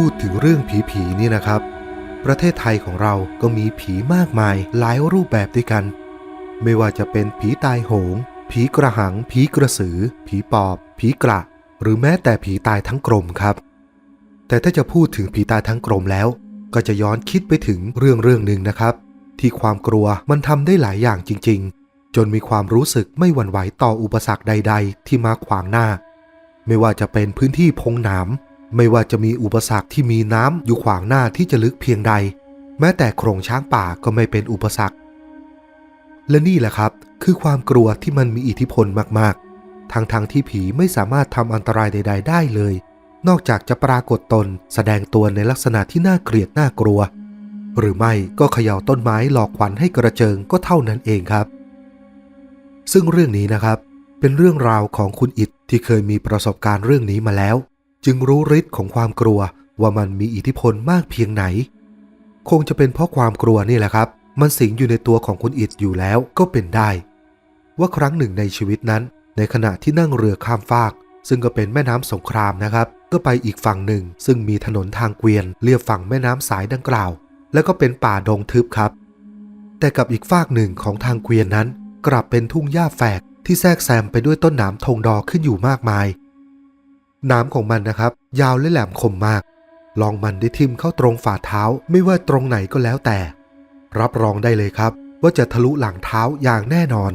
พูดถึงเรื่องผีผีๆนี่นะครับ ประเทศไทยของเราก็มีผีมากมายหลายรูปแบบด้วยกัน ไม่ว่าจะเป็นผีตายโหง ผีกระหัง ผีกระสือ ผีปอบ ผีกระ หรือแม้แต่ผีตายทั้งกลมครับ แต่ถ้าจะพูดถึงผีตายทั้งกลมแล้ว ก็จะย้อนคิดไปถึงเรื่องเรื่องหนึ่งนะครับ ที่ความกลัวมันทำได้หลายอย่างจริง ๆ จนมีความรู้สึกไม่หวั่นไหวต่ออุปสรรคใด ๆ ที่มาขวางหน้า ไม่ว่าจะเป็นพื้นที่พงหนาม ไม่ว่าจะมีอุปสรรคที่มีน้ำอยู่ขวางหน้าที่จะลึกเพียงใด แม้แต่โครงช้างป่าก็ไม่เป็นอุปสรรค และนี่แหละครับคือความกลัวที่มันมีอิทธิพลมากๆ ทั้งๆทที่ผีไม่สามารถทำอันตรายใด ๆ ได้เลย นอกจากจะปรากฏตนแสดงตัวในลักษณะที่น่าเกลียดน่ากลัว หรือไม่ก็เขย่าต้นไม้หลอกขวัญให้กระเจิงก็เท่านั้นเองครับ ซึ่งเรื่องนี้นะครับ เป็นเรื่องราวของคุณอิดที่เคยมีประสบการณ์เรื่องนี้มาแล้ว จึงรู้ฤทธิ์ของความกลัวว่ามันมีอิทธิพลมากเพียงไหน คงจะเป็นเพราะความกลัวนี่แหละครับ มันสิงอยู่ในตัวของคุณอิดอยู่แล้วก็เป็นได้ ว่าครั้งหนึ่งในชีวิตนั้น ในขณะที่นั่งเรือข้ามฟาก ซึ่งก็เป็นแม่น้ำสงครามนะครับ ก็ไปอีกฝั่งหนึ่ง ซึ่งมีถนนทางเกวียนเลียบฝั่งแม่น้ำสายดังกล่าว แล้วก็เป็นป่าดงทึบครับ แต่กับอีกฝากหนึ่งของทางเกวียนนั้น กลับเป็นทุ่งหญ้าแฝกที่แทรกแซมไปด้วยต้นหนามทงดอขึ้นอยู่มากมาย หนามของมันนะครับ ยาวและแหลมคมมาก ลองมันได้ทิ่มเข้าตรงฝ่าเท้าไม่ว่าตรงไหนก็แล้วแต่ รับรองได้เลยครับ ว่าจะทะลุหลังเท้าอย่างแน่นอน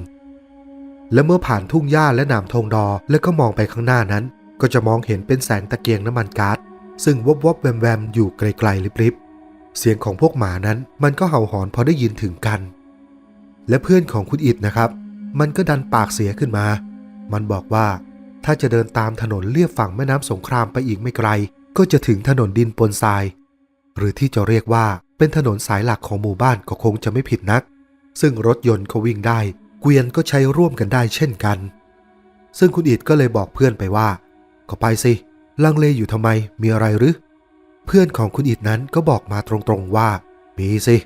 และเมื่อผ่านทุ่งหญ้าและหนามทงดอแล้วก็มองไปข้างหน้านั้น ก็จะมองเห็นเป็นแสงตะเกียงน้ำมันก๊าซซึ่งวบวบแวมแวมอยู่ไกลๆลิบๆเสียงของพวกหมานั้นมันก็เห่าหอนพอได้ยินถึงกัน และเพื่อนของคุณอิดนะครับ มันก็ดันปากเสียขึ้นมา มันบอกว่า ถ้าจะเดินตามถนนเลียบฝั่งแม่น้ำสงครามไปอีกไม่ไกล ก็จะถึงถนนดินปนทราย หรือที่จะเรียกว่าเป็นถนนสายหลักของหมู่บ้านก็คงจะไม่ผิดนัก ซึ่งรถยนต์ก็วิ่งได้ เกวียนก็ใช้ร่วมกันได้เช่นกัน ซึ่งคุณอิดก็เลยบอกเพื่อนไปว่า ก็ไปสิ ลังเลอยู่ทำไมมีอะไรหรือ เพื่อนของคุณอิดนั้นก็บอกมาตรงๆว่า มีสิ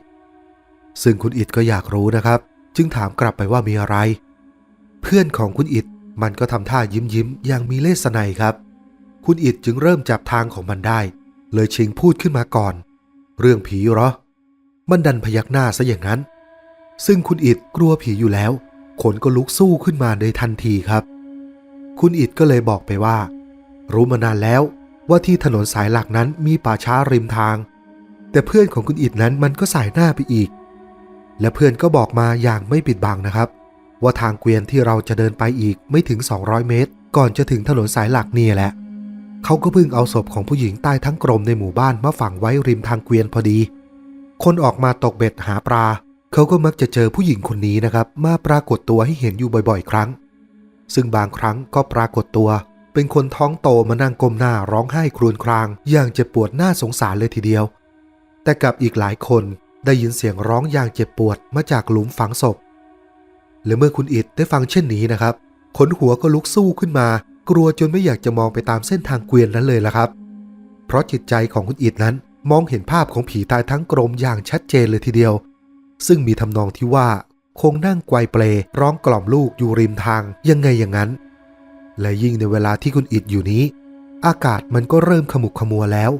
ซึ่งคุณอิดก็อยากรู้นะครับ จึงถามกลับไปว่ามีอะไร เพื่อนของคุณอิด มันก็ทำท่ายิ้มยิ้มอย่างมีเลสไนยครับ คุณอิดจึงเริ่มจับทางของมันได้ เลยชิงพูดขึ้นมาก่อน เรื่องผีเหรอ มันดันพยักหน้าซะอย่างนั้น ซึ่งคุณอิดกลัวผีอยู่แล้ว ขนก็ลุกสู้ขึ้นมาในทันทีครับ คุณอิดก็เลยบอกไปว่า รู้มานานแล้วว่าที่ถนนสายหลักนั้นมีป่าช้าริมทาง แต่เพื่อนของคุณอิดนั้นมันก็สายหน้าไปอีก และเพื่อนก็บอกมาอย่างไม่ปิดบังนะครับ ว่าทางเกวียนที่เราจะเดินไปอีกไม่ถึง 200 เมตร ก่อนจะถึงถนนสายหลักนี่แหละ เขาก็เพิ่งเอาศพของผู้หญิงใต้ทั้งกรมในหมู่บ้านมาฝังไว้ริมทางเกวียนพอดี คนออกมาตกเบ็ดหาปลา เขาก็มักจะเจอผู้หญิงคนนี้นะครับ มาปรากฏตัวให้เห็นอยู่บ่อยๆ ครั้ง ซึ่งบางครั้งก็ปรากฏตัว เป็นคนท้องโตมานั่งก้มหน้าร้องไห้ครวญคราง อย่างเจ็บปวดน่าสงสารเลยทีเดียว แต่กับอีกหลายคนได้ยินเสียงร้องอย่างเจ็บปวดมาจากหลุมฝังศพ และเมื่อคุณอิดได้ฟังเช่นนี้นะครับ ขนหัวก็ลุกสู้ขึ้นมา กลัวจนไม่อยากจะมองไปตามเส้นทางเกวียนนั้นเลยละครับ เพราะจิตใจของคุณอิดนั้น มองเห็นภาพของผีตายทั้งกรมอย่างชัดเจนเลยทีเดียว ซึ่งมีทำนองที่ว่าคงนั่งไกวเปลร้องกล่อมลูกอยู่ริมทางยังไงอย่างนั้น และยิ่งในเวลาที่คุณอิดอยู่นี้ อากาศมันก็เริ่มขมุกขมัวแล้ว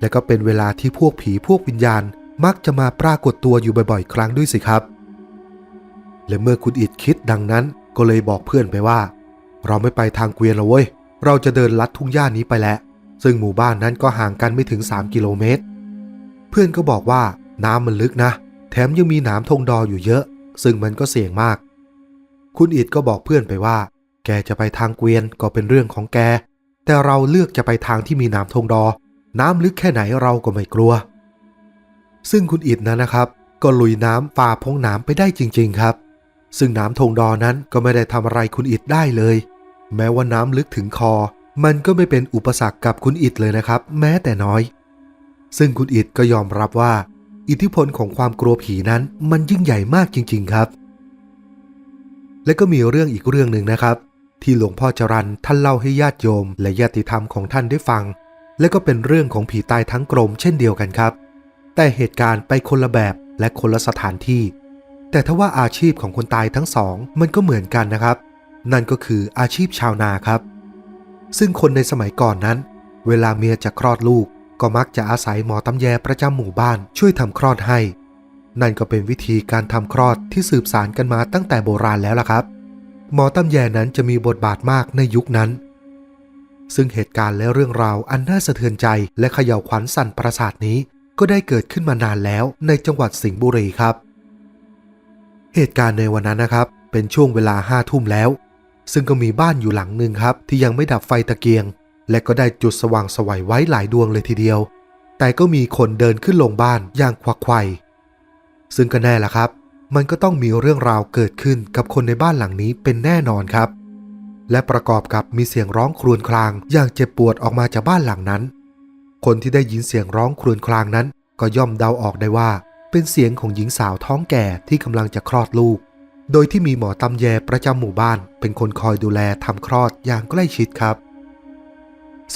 และก็เป็นเวลาที่พวกผีพวกวิญญาณมักจะมาปรากฏตัวอยู่บ่อยๆ ครั้งด้วยสิครับ และเมื่อคุณอิดคิดดังนั้นก็เลยบอกเพื่อนไปว่า เราไม่ไปทางเกวียนแล้วเว้ย เราจะเดินลัดทุ่งหญ้านี้ไปแล้ว ซึ่งหมู่บ้านนั้นก็ห่างกันไม่ถึง 3 กิโลเมตร เพื่อนก็บอกว่าน้ำมันลึกนะ แถมยังมีหนามทงดออยู่เยอะ ซึ่งมันก็เสี่ยงมาก คุณอิดก็บอกเพื่อนไปว่า แกจะไปทางเกวียนก็เป็นเรื่องของแก แต่เราเลือกจะไปทางที่มีหนามทงดอ น้ำลึกแค่ไหนเราก็ไม่กลัว ซึ่งคุณอิดนั้นนะครับ ก็ลุยน้ำฝ่าพงหน้ำไปได้จริง ๆ ครับ ซึ่งน้ำทงดอนั้นก็ไม่ได้ทำอะไรคุณอิดได้เลย แม้ว่าน้ำลึกถึงคอ มันก็ไม่เป็นอุปสรรคกับคุณอิดเลยนะครับ แม้แต่น้อย ซึ่งคุณอิดก็ยอมรับว่า อิทธิพลของความกลัวผีนั้นมันยิ่งใหญ่มากจริง ๆครับ และก็มีเรื่องอีกเรื่องหนึ่งนะครับ ที่หลวงพ่อจรันท่านเล่าให้ญาติโยม และญาติธรรมของท่านได้ฟัง และก็เป็นเรื่องของผีตายทั้งกรมเช่นเดียวกันครับ แต่เหตุการณ์ไปคนละแบบและคนละสถานที่ แต่ถ้าว่าอาชีพของคนตายทั้งสองมันก็เหมือนกันนะครับ นั่นก็คืออาชีพชาวนาครับ ซึ่งคนในสมัยก่อนนั้น เวลาเมียจะคลอดลูก ก็มักจะอาศัยหมอตำแยประจำหมู่บ้านช่วยทำคลอดให้ นั่นก็เป็นวิธีการทำคลอดที่สืบสานกันมาตั้งแต่โบราณแล้วล่ะครับ หมอตำแยนั้นจะมีบทบาทมากในยุคนั้น ซึ่งเหตุการณ์และเรื่องราวอันน่าสะเทือนใจและเขย่าวขวัญสั่นประสาทนี้ ก็ได้เกิดขึ้นมานานแล้วในจังหวัดสิงห์บุรีครับ เหตุการณ์ในวันนั้นนะครับ เป็นช่วงเวลาห้าทุ่มแล้ว ซึ่งก็มีบ้านอยู่หลังหนึ่งครับ ที่ยังไม่ดับไฟตะเกียง และก็ได้จุดสว่างสวัยไว้หลายดวงเลยทีเดียว แต่ก็มีคนเดินขึ้นลงบ้านอย่างควักไขว่ซึ่งก็แน่ละครับ มันก็ต้องมีเรื่องราวเกิดขึ้นกับคนในบ้านหลังนี้เป็นแน่นอนครับ และประกอบกับมีเสียงร้องครวญครางอย่างเจ็บปวดออกมาจากบ้านหลังนั้น คนที่ได้ยินเสียงร้องครวญครางนั้น ก็ย่อมเดาออกได้ว่า เป็นเสียงของหญิงสาวท้องแก่ที่กำลังจะคลอดลูก โดยที่มีหมอตำแยประจำหมู่บ้าน เป็นคนคอยดูแลทำคลอดอย่างใกล้ชิดครับ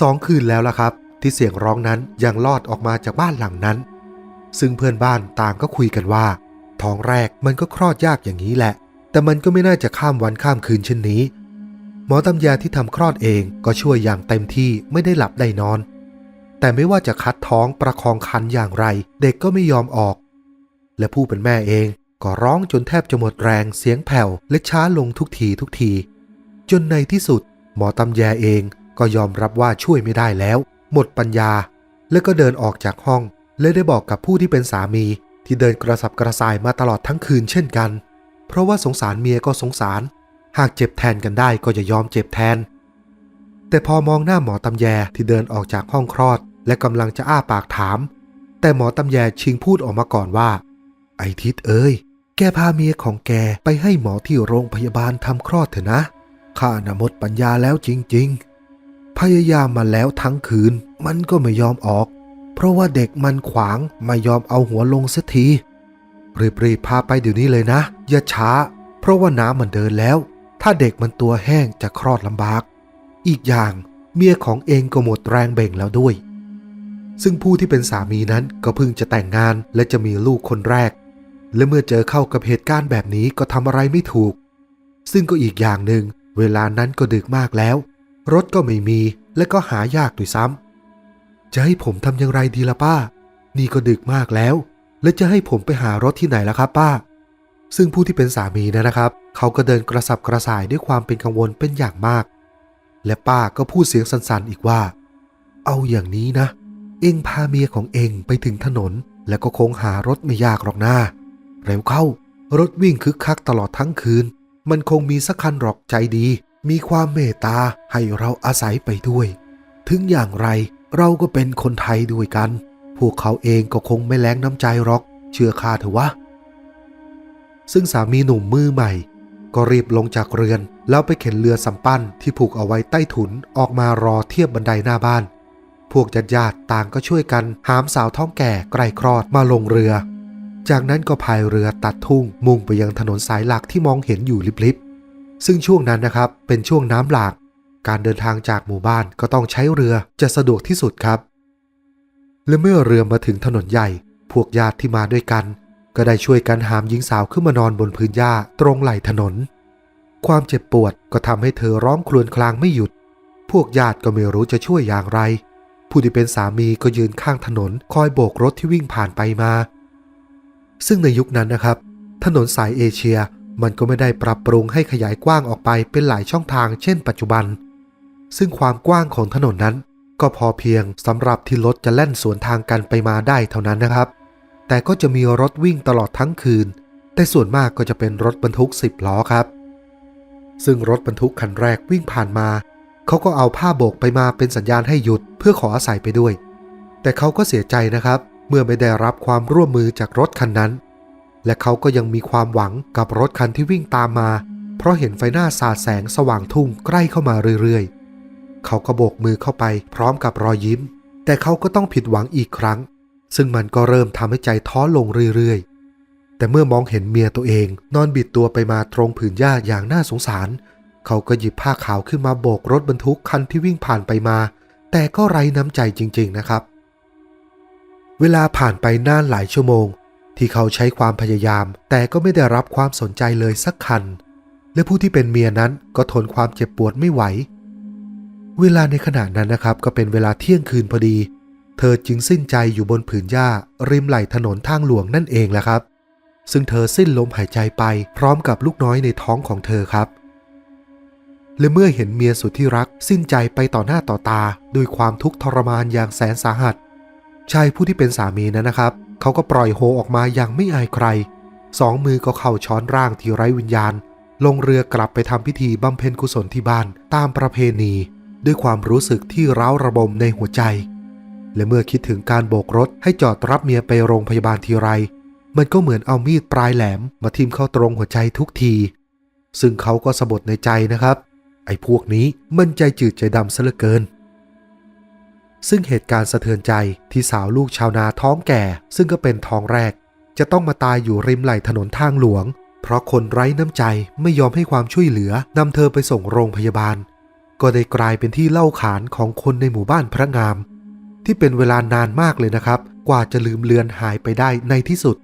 สองคืนแล้วล่ะครับ ที่เสียงร้องนั้นยังลอดออกมาจากบ้านหลังนั้น ซึ่งเพื่อนบ้านต่างก็คุยกันว่า ท้องแรกมันก็คลอดยากอย่างนี้แหละ แต่มันก็ไม่น่าจะข้ามวันข้ามคืนเช่นนี้ หมอตำยาที่ทำคลอดเองก็ช่วยอย่างเต็มที่ไม่ได้หลับได้นอน แต่ไม่ว่าจะคัดท้องประคองคันอย่างไร เด็กก็ไม่ยอมออก และผู้เป็นแม่เองก็ร้องจนแทบจะหมดแรงเสียงแผ่วและช้าลงทุกทีทุกที จนในที่สุด หมอตำแยเองก็ยอมรับว่าช่วยไม่ได้แล้ว หมดปัญญา และก็เดินออกจากห้อง และได้บอกกับผู้ที่เป็นสามี ที่เดินกระสับกระส่ายมาตลอดทั้งคืนเช่นกัน เพราะว่าสงสารเมียก็สงสาร หากเจ็บแทนกันได้ก็จะยอมเจ็บแทน แต่พอมองหน้าหมอตำแยที่เดินออกจากห้องคลอด และกำลังจะอ้าปากถาม แต่หมอตำแยชิงพูดออกมาก่อนว่า ไอทิดเอ้ย แกพาเมียของแกไปให้หมอที่โรงพยาบาลทำคลอดเถอะนะ ข้าน่ะหมดปัญญาแล้วจริง ๆ พยายามมาแล้วทั้งคืน มันก็ไม่ยอมออก เพราะว่าเด็กมันขวางไม่ยอมเอาหัวลงสักทีรีบๆพาไปเดี๋ยวนี้เลยนะ อย่าช้า เพราะว่าน้ำมันเดินแล้ว ถ้าเด็กมันตัวแห้งจะคลอดลำบาก อีกอย่างเมียของเองก็หมดแรงเบ่งแล้วด้วย ซึ่งผู้ที่เป็นสามีนั้นก็เพิ่งจะแต่งงานและจะมีลูกคนแรก และเมื่อเจอเข้ากับเหตุการณ์แบบนี้ก็ทำอะไรไม่ถูก ซึ่งก็อีกอย่างหนึ่ง เวลานั้นก็ดึกมากแล้ว รถก็ไม่มีและก็หายากด้วยซ้ำจะให้ผมทำอย่างไรดีล่ะป้า นี่ก็ดึกมากแล้ว และจะให้ผมไปหารถที่ไหนล่ะครับป้า ซึ่งผู้ที่เป็นสามีนะนะครับ เขาก็เดินกระสับกระส่ายด้วยความเป็นกังวลเป็นอย่างมาก และป้าก็พูดเสียงสั่นๆอีกว่า เอาอย่างนี้นะ เองพาเมียของเองไปถึงถนน แล้วก็คงหารถไม่ยากหรอกนะ เร็วเข้า รถวิ่งคึกคักตลอดทั้งคืน มันคงมีสักคันหรอกใจดี มีความเมตตาให้เราอาศัยไปด้วย ถึงอย่างไรเราก็เป็นคนไทยด้วยกัน พวกเขาเองก็คงไม่แล้งน้ำใจหรอก เชื่อข้าเถอะวะ ซึ่งสามีหนุ่มมือใหม่ ก็รีบลงจากเรือน แล้วไปเข็นเรือสำปั้นที่ผูกเอาไว้ใต้ถุนออกมารอเทียบบันไดหน้าบ้าน พวกญาติญาติต่างก็ช่วยกันหามสาวท้องแก่ใกล้คลอดมาลงเรือ จากนั้นก็พายเรือตัดทุ่งมุ่งไปยังถนนสายหลักที่มองเห็นอยู่ลิบๆ ซึ่งช่วงนั้นนะครับเป็นช่วงน้ำหลาก การเดินทางจากหมู่บ้านก็ต้องใช้เรือจะสะดวกที่สุดครับ และเมื่อเรือมาถึงถนนใหญ่ พวกญาติที่มาด้วยกัน ก็ได้ช่วยกันหามหญิงสาวขึ้นมานอนบนพื้นหญ้าตรงไหล่ถนน ความเจ็บปวดก็ทำให้เธอร้องครวญครางไม่หยุด พวกญาติก็ไม่รู้จะช่วยอย่างไร ผู้ที่เป็นสามีก็ยืนข้างถนนคอยโบกรถที่วิ่งผ่านไปมา ซึ่งในยุคนั้นนะครับ ถนนสายเอเชียมันก็ไม่ได้ปรับปรุงให้ขยายกว้างออกไปเป็นหลายช่องทางเช่นปัจจุบัน ซึ่งความกว้างของถนนนั้น ก็พอเพียงสำหรับที่รถจะแล่นสวนทางกันไปมาได้เท่านั้นนะครับ แต่ก็จะมีรถวิ่งตลอดทั้งคืน แต่ส่วนมากก็จะเป็นรถบรรทุก 10 ล้อครับ ซึ่งรถบรรทุกคันแรกวิ่งผ่านมา เขาก็เอาผ้าโบกไปมาเป็นสัญญาณให้หยุดเพื่อขออาศัยไปด้วย แต่เขาก็เสียใจนะครับเเมื่อไม่ได้รับความร่วมมือจากรถคันนั้น และเขาก็ยังมีความหวังกับรถคันที่วิ่งตามมา เพราะเห็นไฟหน้าสาดแสงสว่างทุ่งใกล้เข้ามาเรื่อยๆ เขาก็โบกมือเข้าไปพร้อมกับรอยยิ้ม แต่เขาก็ต้องผิดหวังอีกครั้ง ซึ่งมันก็เริ่มทำให้ใจท้อลงเรื่อยๆ แต่เมื่อมองเห็นเมียตัวเองนอนบิดตัวไปมาตรงผืนหญ้าอย่างน่าสงสาร เขาก็หยิบผ้าขาวขึ้นมาโบกรถบรรทุกคันที่วิ่งผ่านไปมา แต่ก็ไร้น้ำใจจริง ๆนะครับ เวลาผ่านไปนานหลายชั่วโมง ที่เขาใช้ความพยายาม แต่ก็ไม่ได้รับความสนใจเลยสักคัน และผู้ที่เป็นเมียนั้นก็ทนความเจ็บปวดไม่ไหว เวลาในขณะนั้นนะครับก็เป็นเวลาเที่ยงคืนพอดี เธอจึงสิ้นใจอยู่บนผืนหญ้า ริมไหล่ถนนทางหลวงนั่นเองแหละครับ ซึ่งเธอสิ้นลมหายใจไปพร้อมกับลูกน้อยในท้องของเธอครับและเมื่อเห็นเมียสุดที่รักสิ้นใจไปต่อหน้าต่อตาด้วยความทุกข์ทรมานอย่างแสนสาหัส ชายผู้ที่เป็นสามีนั้นนะครับ เขาก็ปล่อยโฮออกมาอย่างไม่อายใคร สองมือก็เข้าช้อนร่างที่ไร้วิญญาณ ลงเรือกลับไปทำพิธีบำเพ็ญกุศลที่บ้านตามประเพณี ด้วยความรู้สึกที่ร้าวระบมในหัวใจ และเมื่อคิดถึงการโบกรถให้จอดรับเมียไปโรงพยาบาลทีไร มันก็เหมือนเอามีดปลายแหลมมาทิ่มเข้าตรงหัวใจทุกที ซึ่งเขาก็สะบดในใจนะครับ ไอ้พวกนี้มันใจจืดใจดำซะเหลือเกิน ซึ่งเหตุการณ์สะเทือนใจที่สาวลูกชาวนาท้องแก่ ซึ่งก็เป็นท้องแรก จะต้องมาตายอยู่ริมไหล่ถนนทางหลวง เพราะคนไร้น้ำใจไม่ยอมให้ความช่วยเหลือนำเธอไปส่งโรงพยาบาล ก็ได้กลายเป็นที่เล่าขานของคนในหมู่บ้านพระงาม ที่เป็นเวลานานมากเลยนะครับ กว่าจะลืมเลือนหายไปได้ในที่สุด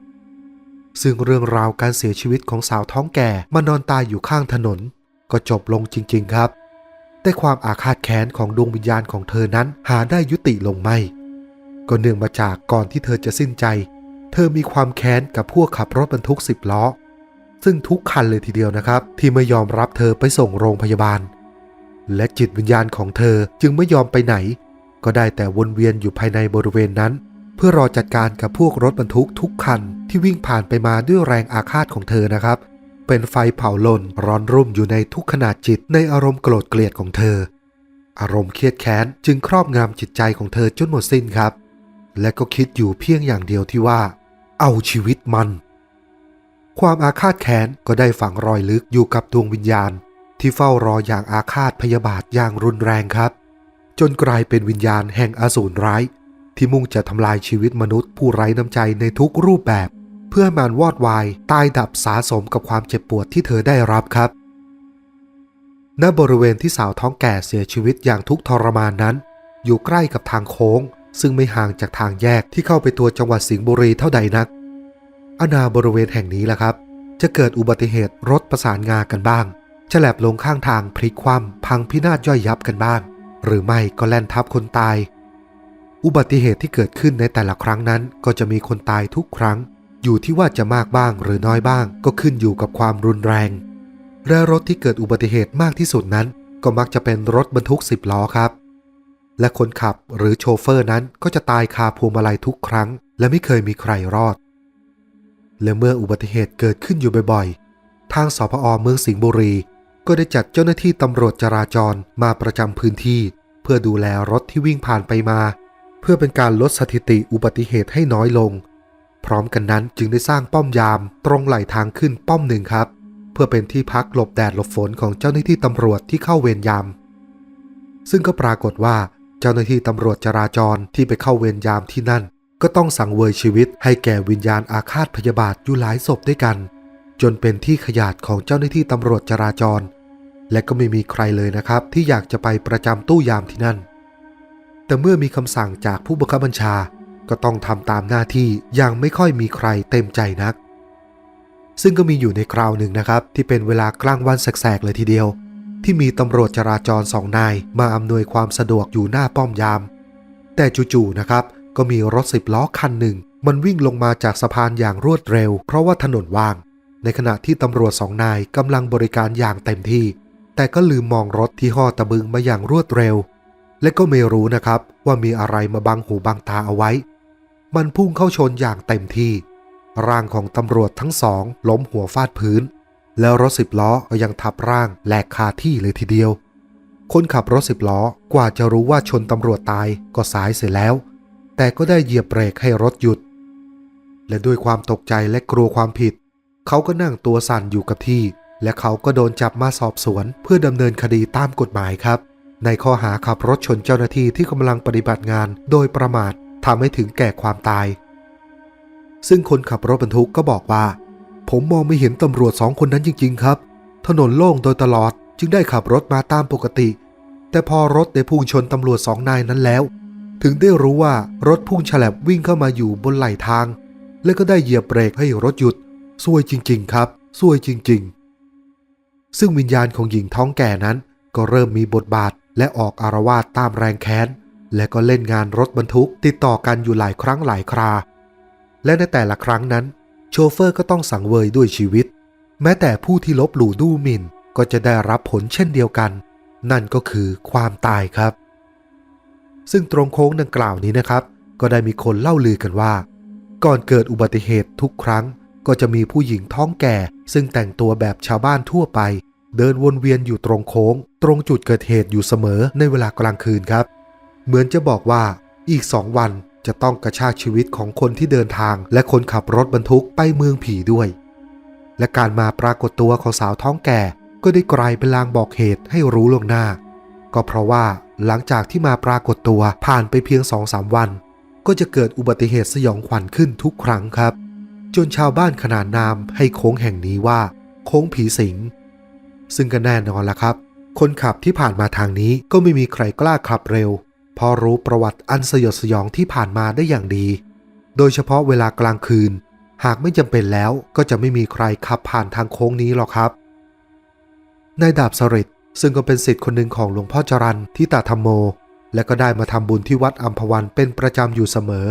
ซึ่งเรื่องราวการเสียชีวิตของสาวท้องแก่มานอนตายอยู่ข้างถนน ก็จบลงจริง ๆ ครับ แต่ความอาฆาตแค้นของดวงวิญญาณของเธอนั้นหาได้ยุติลงไม่ ก็เนื่องมาจากก่อนที่เธอจะสิ้นใจ เธอมีความแค้นกับพวกขับรถบรรทุกสิบล้อ ซึ่งทุกคันเลยทีเดียวนะครับ ที่ไม่ยอมรับเธอไปส่งโรงพยาบาล และจิตวิญญาณของเธอจึงไม่ยอมไปไหน ก็ได้แต่วนเวียนอยู่ภายในบริเวณนั้น เพื่อรอจัดการกับพวกรถบรรทุกทุกคันที่วิ่งผ่านไปมาด้วยแรงอาฆาตของเธอนะครับ เป็นไฟเผาลนร้อนรุ่มอยู่ในทุกขนาดจิตในอารมณ์โกรธเกลียดของเธอ อารมณ์เครียดแค้นจึงครอบงำจิตใจของเธอจนหมดสิ้นครับ และก็คิดอยู่เพียงอย่างเดียวที่ว่า เอาชีวิตมัน ความอาฆาตแค้นก็ได้ฝังรอยลึกอยู่กับดวงวิญญาณ ที่เฝ้ารออย่างอาฆาตพยาบาทอย่างรุนแรงครับ จนกลายเป็นวิญญาณแห่งอสูรร้าย ที่มุ่งจะทำลายชีวิตมนุษย์ผู้ไร้น้ำใจในทุกรูปแบบ เพื่อให้มันวอดวายตายดับสาสมกับความเจ็บปวดที่เธอได้รับครับ ณบริเวณที่สาวท้องแก่เสียชีวิตอย่างทุกข์ทรมานนั้น อยู่ใกล้กับทางโค้ง ซึ่งไม่ห่างจากทางแยกที่เข้าไปตัวจังหวัดสิงห์บุรีเท่าใดนักอาณาบริเวณแห่งนี้แหละครับ จะเกิดอุบัติเหตุรถประสานงากันบ้างฉลับลงข้างทางพลิกคว่ำพังพินาศย่อยยับกันบ้าง หรือไม่ก็แล่นทับคนตาย อุบัติเหตุที่เกิดขึ้นในแต่ละครั้งนั้นก็จะมีคนตายทุกครั้ง อยู่ที่ว่าจะมากบ้างหรือน้อยบ้าง ก็ขึ้นอยู่กับความรุนแรง และรถที่เกิดอุบัติเหตุมากที่สุดนั้น ก็มักจะเป็นรถบรรทุกสิบล้อครับ และคนขับหรือโชเฟอร์นั้นก็จะตายคาพวงมาลัยทุกครั้ง และไม่เคยมีใครรอด และเมื่ออุบัติเหตุเกิดขึ้นอยู่บ่อยๆ ทางสพอเมืองสิงห์บุรี ก็ได้จัดเจ้าหน้าที่ตำรวจจราจรมาประจำพื้นที่ เพื่อดูแลรถที่วิ่งผ่านไปมา เพื่อเป็นการลดสถิติอุบัติเหตุให้น้อยลง พร้อมกันนั้นจึงได้สร้างป้อมยามตรงไหลทางขึ้นป้อมหนึ่งครับ เพื่อเป็นที่พักหลบแดดหลบฝนของเจ้าหน้าที่ตำรวจที่เข้าเวรยาม ซึ่งก็ปรากฏว่าเจ้าหน้าที่ตำรวจจราจรที่ไปเข้าเวรยามที่นั่น ก็ต้องสังเวยชีวิตให้แก่วิญญาณอาฆาตพยาบาทอยู่หลายศพด้วยกัน จนเป็นที่ขยาดของเจ้าหน้าที่ตำรวจจราจร และก็ไม่มีใครเลยนะครับ ที่อยากจะไปประจำตู้ยามที่นั่น แต่เมื่อมีคำสั่งจากผู้บังคับบัญชา ก็ต้องทำตามหน้าที่อย่างไม่ค่อยมีใครเต็มใจนัก ซึ่งก็มีอยู่ในคราวหนึ่งนะครับ ที่เป็นเวลากลางวันแสกๆเลยทีเดียว ที่มีตำรวจจราจรสองนาย มาอำนวยความสะดวกอยู่หน้าป้อมยาม แต่จู่ๆนะครับ ก็มีรถสิบล้อคันหนึ่ง มันวิ่งลงมาจากสะพานอย่างรวดเร็ว เพราะว่าถนนว่าง ในขณะที่ตำรวจสองนายกำลังบริการอย่างเต็มที่ แต่ก็ลืมมองรถที่ห่อตะบึงมาอย่างรวดเร็ว และก็ไม่รู้นะครับว่ามีอะไรมาบังหูบังตาเอาไว้ มันพุ่งเข้าชนอย่างเต็มที่ ร่างของตำรวจทั้งสองล้มหัวฟาดพื้น แล้วรถสิบล้อก็ยังทับร่างแหลกคาที่เลยทีเดียว คนขับรถสิบล้อกว่าจะรู้ว่าชนตำรวจตายก็สายเสียแล้ว แต่ก็ได้เหยียบเบรกให้รถหยุด และด้วยความตกใจและกลัวความผิด เขาก็นั่งตัวสั่นอยู่กับที่ และเขาก็โดนจับมาสอบสวนเพื่อดำเนินคดีตามกฎหมายครับ ในข้อหาขับรถชนเจ้าหน้าที่ที่กำลังปฏิบัติงานโดยประมาททำให้ถึงแก่ความตาย ซึ่งคนขับรถบรรทุกก็บอกว่า ผมมองไม่เห็นตำรวจสองคนนั้นจริง ๆ ครับ ถนนโล่งโดยตลอดจึงได้ขับรถมาตามปกติ แต่พอรถได้พุ่งชนตำรวจสองนายนั้นแล้ว ถึงได้รู้ว่ารถพุ่งฉลับวิ่งเข้ามาอยู่บนไหลทาง และก็ได้เหยียบเบรกให้รถหยุดซวยจริง ๆ ครับซวยจริง ๆ ซึ่งวิญญาณของหญิงท้องแก่นั้นก็เริ่มมีบทบาท และออกอารวาสตามแรงแค้น และก็เล่นงานรถบรรทุกติดต่อกันอยู่หลายครั้งหลายครา และในแต่ละครั้งนั้น โชเฟอร์ก็ต้องสังเวยด้วยชีวิต แม้แต่ผู้ที่ลบหลู่ดูหมิ่นก็จะได้รับผลเช่นเดียวกัน นั่นก็คือความตายครับ ซึ่งตรงโค้งดังกล่าวนี้นะครับ ก็ได้มีคนเล่าลือกันว่า ก่อนเกิดอุบัติเหตุทุกครั้งก็จะมีผู้หญิงท้องแก่ ซึ่งแต่งตัวแบบชาวบ้านทั่วไป เดินวนเวียนอยู่ตรงโค้ง ตรงจุดเกิดเหตุอยู่เสมอในเวลากลางคืนครับ เหมือนจะบอกว่าอีกสองวันจะต้องกระชากชีวิตของคนที่เดินทาง และคนขับรถบรรทุกไปเมืองผีด้วย และการมาปรากฏตัวของสาวท้องแก่ ก็ได้กลายเป็นลางบอกเหตุให้รู้ล่วงหน้า ก็เพราะว่าหลังจากที่มาปรากฏตัวผ่านไปเพียงสองสามวัน ก็จะเกิดอุบัติเหตุสยองขวัญขึ้นทุกครั้งครับ จนชาวบ้านขนานนามให้โค้งแห่งนี้ว่า โค้งผีสิง ซึ่งก็แน่นอนละครับ คนขับที่ผ่านมาทางนี้ก็ไม่มีใครกล้าขับเร็ว เพอรู้ประวัติอันสยดสยองที่ผ่านมาได้อย่างดี โดยเฉพาะเวลากลางคืน หากไม่จำเป็นแล้วก็จะไม่มีใครขับผ่านทางโค้งนี้หรอกครับนายดาบสริดซึ่งก็เป็นศิษย์คนหนึ่งของหลวงพ่อจรันที่ตาธรรมโม และก็ได้มาทำบุญที่วัดอัมพวันเป็นประจำอยู่เสมอ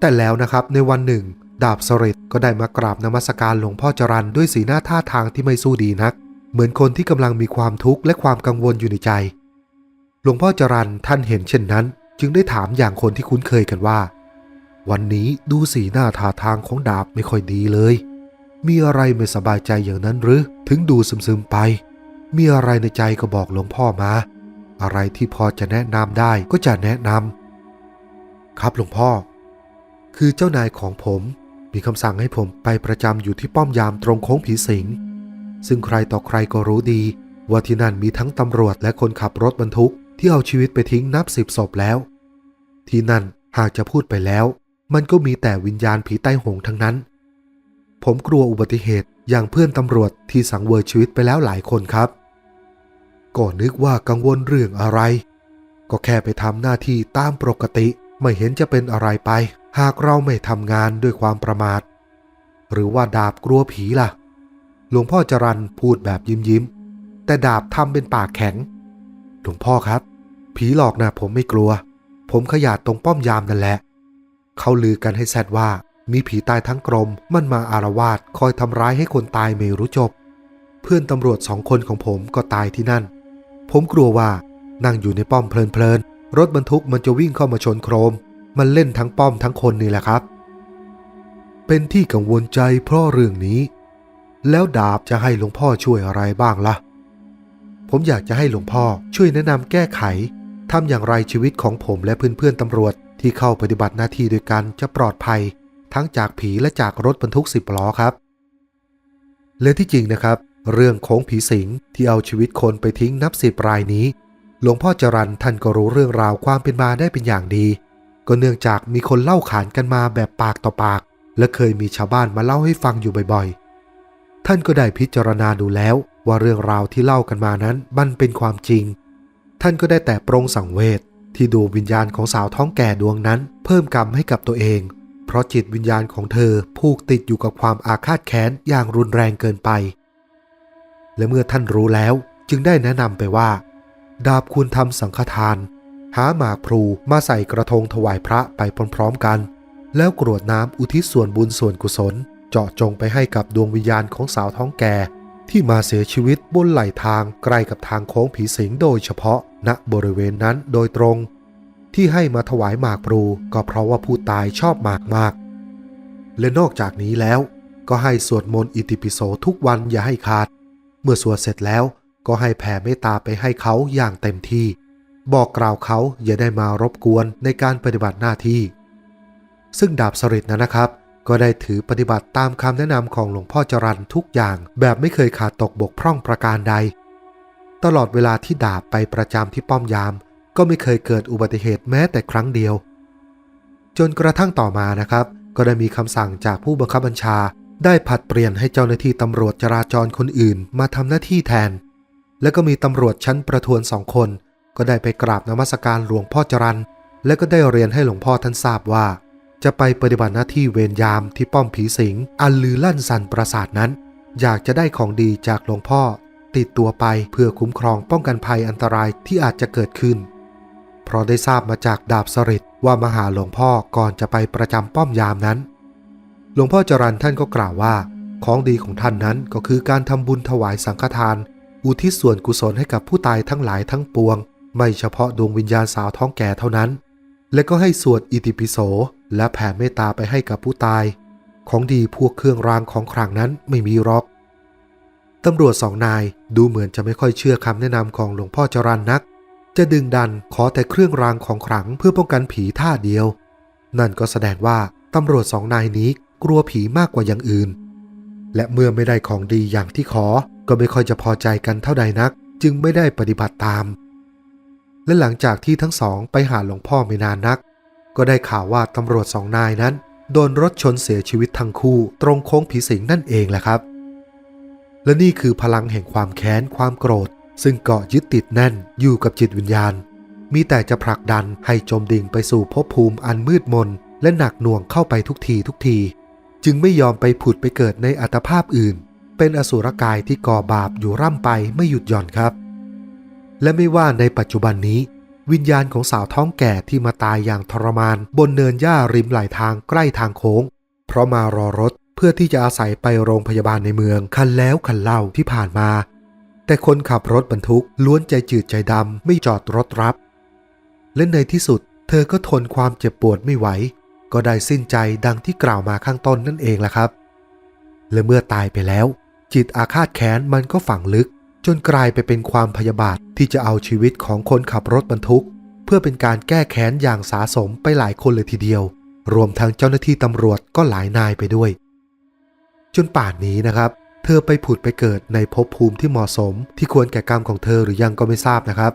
แต่แล้วนะครับในวันหนึ่ง ดาบสริดก็ได้มากราบนมัสการหลวงพ่อจรันด้วยสีหน้าท่าทางที่ไม่สู้ดีนัก เหมือนคนที่กำลังมีความทุกข์และความกังวลอยู่ในใจ หลวงพ่อจรันท่านเห็นเช่นนั้น จึงได้ถามอย่างคนที่คุ้นเคยกันว่า วันนี้ดูสีหน้าท่าทางของดาบไม่ค่อยดีเลย มีอะไรไม่สบายใจอย่างนั้นหรือ ถึงดูซึมๆไป มีอะไรในใจก็บอกหลวงพ่อมา อะไรที่พอจะแนะนำได้ก็จะแนะนำครับหลวงพ่อ คือเจ้านายของผมมีคำสั่งให้ผมไปประจำอยู่ที่ป้อมยามตรงโค้งผีสิง ซึ่งใครต่อใครก็รู้ดี ว่าที่นั่นมีทั้งตำรวจและคนขับรถบรรทุกที่เอาชีวิตไปทิ้งนับสิบศพแล้ว ที่นั่นหากจะพูดไปแล้ว มันก็มีแต่วิญญาณผีใต้หงทั้งนั้น ผมกลัวอุบัติเหตุอย่างเพื่อนตำรวจที่สังเวยชีวิตไปแล้วหลายคนครับก็นึกว่ากังวลเรื่องอะไร ก็แค่ไปทำหน้าที่ตามปกติไม่เห็นจะเป็นอะไรไป หากเราไม่ทำงานด้วยความประมาท หรือว่าดาบกลัวผีล่ะ หลวงพ่อจรันพูดแบบยิ้มยิ้ม แต่ดาบทำเป็นปากแข็ง หลวงพ่อครับ ผีหลอกนะผมไม่กลัว ผมขยาดตรงป้อมยามนั่นแหละ เขาลือกันให้แซดว่า มีผีตายทั้งกรม มันมาอารวาสคอยทำร้ายให้คนตายไม่รู้จบ เพื่อนตำรวจสองคนของผมก็ตายที่นั่น ผมกลัวว่านั่งอยู่ในป้อมเพลินๆรถบรรทุกมันจะวิ่งเข้ามาชนโครม มันเล่นทั้งป้อมทั้งคนนี่แหละครับ เป็นที่กังวลใจเพราะเรื่องนี้ แล้วดาบจะให้หลวงพ่อช่วยอะไรบ้างล่ะ ผมอยากจะให้หลวงพ่อช่วยแนะนำแก้ไขทำอย่างไรชีวิตของผมและเพื่อนๆตำรวจที่เข้าปฏิบัติหน้าที่ด้วยกันจะปลอดภัย ทั้งจากผีและจากรถบรรทุกสิบล้อครับ และที่จริงนะครับ เรื่องโค้งผีสิงที่เอาชีวิตคนไปทิ้งนับสิบรายนี้ หลวงพ่อจรันท่านก็รู้เรื่องราวความเป็นมาได้เป็นอย่างดี ก็เนื่องจากมีคนเล่าขานกันมาแบบปากต่อปาก และเคยมีชาวบ้านมาเล่าให้ฟังอยู่บ่อยๆ ท่านก็ได้พิจารณาดูแล้วว่าเรื่องราวที่เล่ากันมานั้นมันเป็นความจริง ท่านก็ได้แต่ปรงสังเวชที่ดวงวิญญาณของสาวท้องแก่ดวงนั้น เพิ่มกรรมให้กับตัวเอง เพราะจิตวิญญาณของเธอผูกติดอยู่กับความอาฆาตแค้นอย่างรุนแรงเกินไป และเมื่อท่านรู้แล้วจึงได้แนะนำไปว่า ดาบควรทำสังฆทาน หาหมากพลูมาใส่กระทงถวายพระไปพร้อมๆกัน แล้วกรวดน้ำอุทิศส่วนบุญส่วนกุศล เจาะจงไปให้กับดวงวิญญาณของสาวท้องแก่ ที่มาเสียชีวิตบนไหลทางใกล้กับทางโค้งผีสิงโดยเฉพาะณบริเวณนั้นโดยตรง ที่ให้มาถวายหมากพลูก็เพราะว่าผู้ตายชอบหมากมากและนอกจากนี้แล้วก็ให้สวดมนต์อิติปิโสทุกวันอย่าให้ขาด เมื่อสวดเสร็จแล้วก็ให้แผ่เมตตาไปให้เขาอย่างเต็มที่ บอกกล่าวเขาอย่าได้มารบกวนในการปฏิบัติหน้าที่ ซึ่งดาบสริดนั้นนะครับ ก็ได้ถือปฏิบัติตามคำแนะนำของหลวงพ่อจรันทุกอย่างแบบไม่เคยขาดตกบกพร่องประการใด ตลอดเวลาที่ดาบไปประจำที่ป้อมยาม ก็ไม่เคยเกิดอุบัติเหตุแม้แต่ครั้งเดียว จนกระทั่งต่อมานะครับ ก็ได้มีคำสั่งจากผู้บังคับบัญชา ได้ผัดเปลี่ยนให้เจ้าหน้าที่ตำรวจจราจรคนอื่น มาทำหน้าที่แทน แล้วก็มีตำรวจชั้นประทวนสองคน ก็ได้ไปกราบนมัสการหลวงพ่อจรันและก็ได้เรียนให้หลวงพ่อท่านทราบว่า จะไปปฏิบัติหน้าที่เวรยามที่ป้อมผีสิง อันลือลั่นสันปราสาทนั้น อยากจะได้ของดีจากหลวงพ่อ ติดตัวไปเพื่อคุ้มครองป้องกันภัยอันตรายที่อาจจะเกิดขึ้น เพราะได้ทราบมาจากดาบสริดว่ามาหาหลวงพ่อก่อนจะไปประจำป้อมยามนั้น หลวงพ่อจรันท่านก็กล่าวว่า ของดีของท่านนั้นก็คือการทำบุญถวายสังฆทาน อุทิศส่วนกุศลให้กับผู้ตายทั้งหลายทั้งปวง ไม่เฉพาะดวงวิญญาณสาวท้องแก่เท่านั้น และก็ให้สวดอิติปิโส และแผ่เมตตาไปให้กับผู้ตาย ของดีพวกเครื่องรางของขลังนั้นไม่มีหรอก ตำรวจสองนายดูเหมือนจะไม่ค่อยเชื่อคำแนะนำของหลวงพ่อจรันนัก จะดึงดันขอแต่เครื่องรางของขลังเพื่อป้องกันผีท่าเดียว นั่นก็แสดงว่าตำรวจสองนายนี้กลัวผีมากกว่าอย่างอื่น และเมื่อไม่ได้ของดีอย่างที่ขอ ก็ไม่ค่อยจะพอใจกันเท่าใดนัก จึงไม่ได้ปฏิบัติตาม และหลังจากที่ทั้งสองไปหาหลวงพ่อไม่นานนัก ก็ได้ข่าวว่าตำรวจสองนายนั้น โดนรถชนเสียชีวิตทั้งคู่ตรงโค้งผีสิงนั่นเองแหละครับ และนี่คือพลังแห่งความแค้นความโกรธ ซึ่งเกาะยึดติดแน่นอยู่กับจิตวิญญาณ มีแต่จะผลักดันให้จมดิ่งไปสู่ภพภูมิอันมืดมน และหนักหน่วงเข้าไปทุกทีทุกที จึงไม่ยอมไปผุดไปเกิดในอัตภาพอื่น เป็นอสุรกายที่ก่อบาปอยู่ร่ำไปไม่หยุดหย่อนครับ และไม่ว่าในปัจจุบันนี้ วิญญาณของสาวท้องแก่ที่มาตายอย่างทรมาน บนเนินหญ้าริมไหลทางใกล้ทางโค้ง เพราะมารอรถเพื่อที่จะอาศัยไปโรงพยาบาลในเมืองคันแล้วคันเล่าที่ผ่านมา แต่คนขับรถบรรทุกล้วนใจจืดใจดำไม่จอดรถรับ และในที่สุด เธอก็ทนความเจ็บปวดไม่ไหว ก็ได้สิ้นใจดังที่กล่าวมาข้างต้นนั่นเองแหละครับ และเมื่อตายไปแล้ว จิตอาฆาตแค้นมันก็ฝังลึก จนกลายไปเป็นความพยาบาทที่จะเอาชีวิตของคนขับรถบรรทุก เพื่อเป็นการแก้แค้นอย่างสาสมไปหลายคนเลยทีเดียว รวมทั้งเจ้าหน้าที่ตำรวจก็หลายนายไปด้วย จนป่านนี้นะครับ เธอไปผุดไปเกิดในภพภูมิที่เหมาะสม ที่ควรแก่กรรมของเธอหรือยังก็ไม่ทราบนะครับ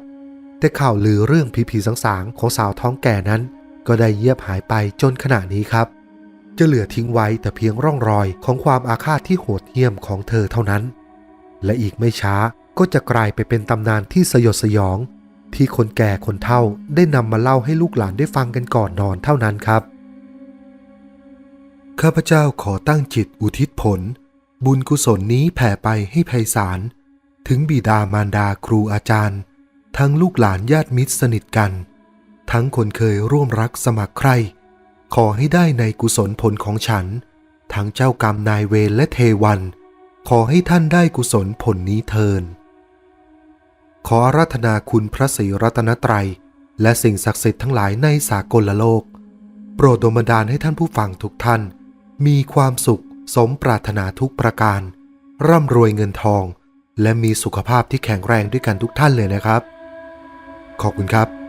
แต่ข่าวลือเรื่องผีผีสางๆของสาวท้องแก่นั้น ก็ได้เยียบหายไปจนขณะนี้ครับ จะเหลือทิ้งไว้แต่เพียงร่องรอยของความอาฆาตที่โหดเหี้ยมของเธอเท่านั้น และอีกไม่ช้า ก็จะกลายไปเป็นตำนานที่สยดสยอง ที่คนแก่คนเฒ่าได้นำมาเล่าให้ลูกหลานได้ฟังกันก่อนนอนเท่านั้นครับ ข้าพเจ้าขอตั้งจิตอุทิศผล บุญกุศลนี้แผ่ไปให้ไพศาลถึงบิดามารดาครูอาจารย์ ทั้งลูกหลานญาติมิตรสนิทกัน ทั้งคนเคยร่วมรักสมัครใคร ขอให้ได้ในกุศลผลของฉัน ทั้งเจ้ากรรมนายเวรและเทวัน ขอให้ท่านได้กุศลผลนี้เทิน ขออาราธนาคุณพระศรีรัตนตรัย และสิ่งศักดิ์สิทธิ์ทั้งหลายในสากลโลก โปรดดลบันดาลให้ท่านผู้ฟังทุกท่าน มีความสุขสมปรารถนาทุกประการ ร่ำรวยเงินทอง และมีสุขภาพที่แข็งแรงด้วยกันทุกท่านเลยนะครับ ขอบคุณครับ